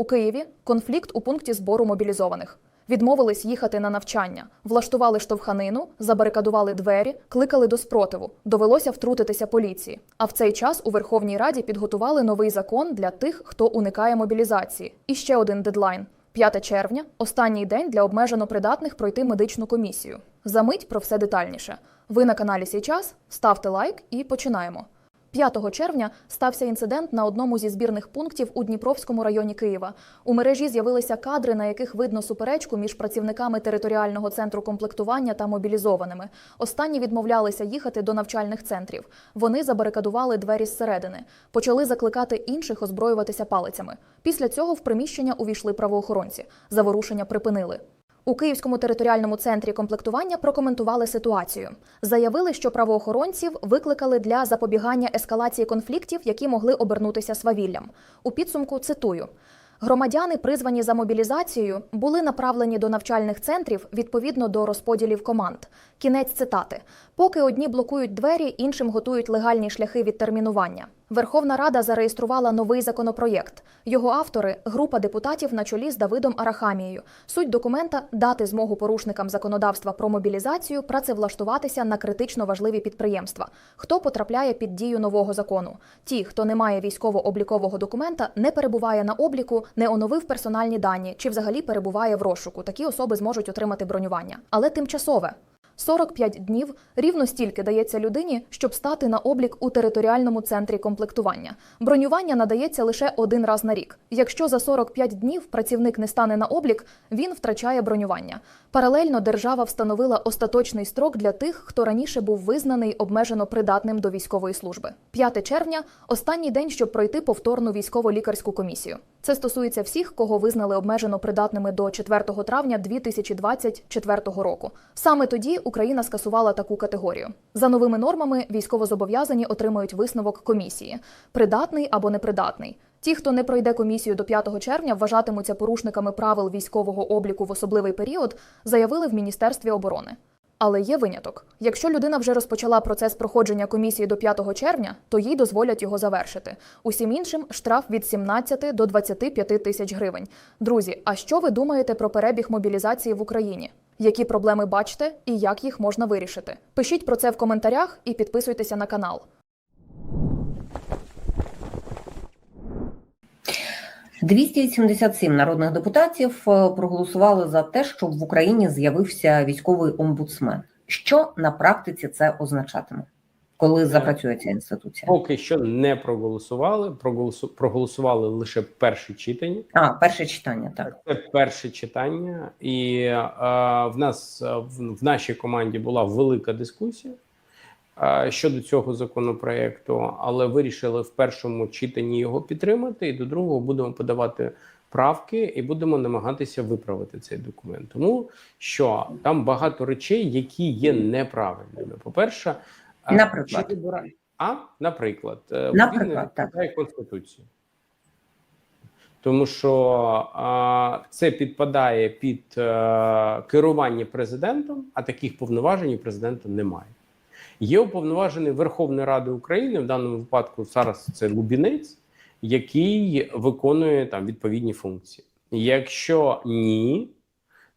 У Києві конфлікт у пункті збору мобілізованих. Відмовились їхати на навчання, влаштували штовханину, забарикадували двері, кликали до спротиву. Довелося втрутитися поліції. А в цей час у Верховній Раді підготували новий закон для тих, хто уникає мобілізації. І ще один дедлайн. 5 червня останній день для обмежено придатних пройти медичну комісію. Замить про все детальніше. Ви на каналі Сій час, ставте лайк і починаємо. 5 червня стався інцидент на одному зі збірних пунктів у Дніпровському районі Києва. У мережі з'явилися кадри, на яких видно суперечку між працівниками територіального центру комплектування та мобілізованими. Останні відмовлялися їхати до навчальних центрів. Вони забарикадували двері зсередини, почали закликати інших озброюватися палицями. Після цього в приміщення увійшли правоохоронці. Заворушення припинили. У Київському територіальному центрі комплектування прокоментували ситуацію. Заявили, що правоохоронців викликали для запобігання ескалації конфліктів, які могли обернутися свавіллям. У підсумку цитую. Громадяни, призвані за мобілізацією, були направлені до навчальних центрів відповідно до розподілів команд. Кінець цитати: поки одні блокують двері, іншим готують легальні шляхи відтермінування. Верховна Рада зареєструвала новий законопроєкт. Його автори група депутатів на чолі з Давидом Арахамією. Суть документа дати змогу порушникам законодавства про мобілізацію працевлаштуватися на критично важливі підприємства. Хто потрапляє під дію нового закону? Ті, хто не має військово-облікового документа, не перебуває на обліку, не оновив персональні дані чи взагалі перебуває в розшуку. Такі особи зможуть отримати бронювання, але тимчасове. 45 днів рівно стільки дається людині, щоб стати на облік у територіальному центрі комплектування. Бронювання надається лише один раз на рік. Якщо за 45 днів працівник не стане на облік, він втрачає бронювання. Паралельно держава встановила остаточний строк для тих, хто раніше був визнаний обмежено придатним до військової служби. 5 червня останній день, щоб пройти повторну військово-лікарську комісію. Це стосується всіх, кого визнали обмежено придатними до 4 травня 2024 року. Саме тоді Україна скасувала таку категорію. За новими нормами військовозобов'язані отримують висновок комісії: придатний або непридатний. Ті, хто не пройде комісію до 5 червня, вважатимуться порушниками правил військового обліку в особливий період, заявили в Міністерстві оборони. Але є виняток: якщо людина вже розпочала процес проходження комісії до 5 червня, то їй дозволять його завершити. Усім іншим штраф від 17 до 25 тисяч гривень. Друзі, а що ви думаєте про перебіг мобілізації в Україні? Які проблеми бачите і як їх можна вирішити? Пишіть про це в коментарях і підписуйтеся на канал. 287 народних депутатів е, проголосували за те, щоб в Україні з'явився військовий омбудсмен. Що на практиці це означатиме, коли запрацює ця інституція? Поки що не проголосували. Проголосу проголосували лише перше читання. А, перше читання, так. Це перше читання, і е, в нас е, в, в нашій команді була велика дискусія е, щодо цього законопроекту, але вирішили в першому читанні його підтримати, і до другого будемо подавати правки і будемо намагатися виправити цей документ. Тому що там багато речей, які є неправильними. По перше, Наприклад? чи вибирає- а наприклад, е, Наприклад, так. конституції. Тому що а, це підпадає під е, керування президентом, а таких повноважень у президента немає. Є уповноважений Верховної Ради України в даному випадку зараз це Лубінець, який виконує там відповідні функції. Якщо ні,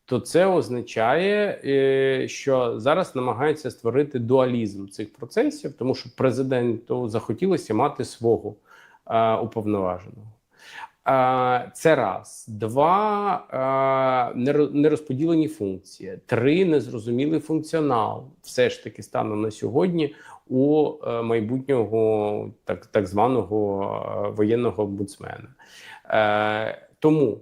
то це означає, е, що зараз намагаються створити дуалізм цих процесів, тому що президенту захотілося мати свого е, уповноваженого. Е, Це раз, два неро- нерозподілені функції, три незрозумілий функціонал. Все ж таки станом на сьогодні у майбутнього так, так званого воєнного омбудсмена. Тому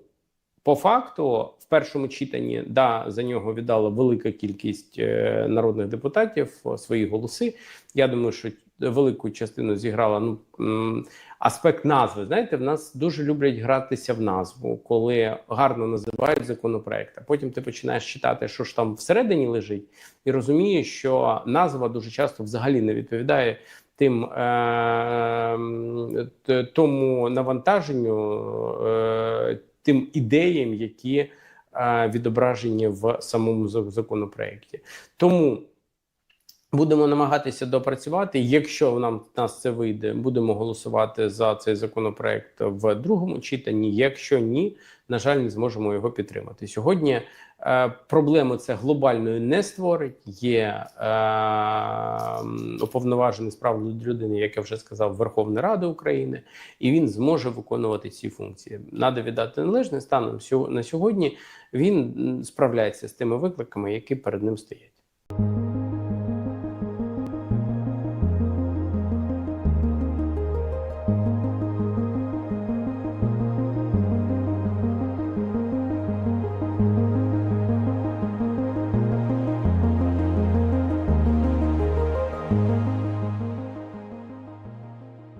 по факту, в першому читанні да за нього віддала велика кількість е, народних депутатів е, свої голоси. Я думаю, що велику частину зіграла ну аспект назви. Знаєте, в нас дуже люблять гратися в назву, коли гарно називають законопроект. А потім ти починаєш читати, що ж там всередині лежить, і розумієш, що назва дуже часто взагалі не відповідає тим е, тому навантаженню, е, тим ідеям, які відображені в самому законопроекті. Тому Будемо намагатися допрацювати. Якщо нам нас це вийде, будемо голосувати за цей законопроект в другому читанні. Якщо ні, на жаль, не зможемо його підтримати. Сьогодні е, проблему це глобальної не створить. Є е, уповноважений з прав людини, як я вже сказав, Верховної Ради України, і він зможе виконувати ці функції. Надо віддати належне станом на сьогодні. Він справляється з тими викликами, які перед ним стоять.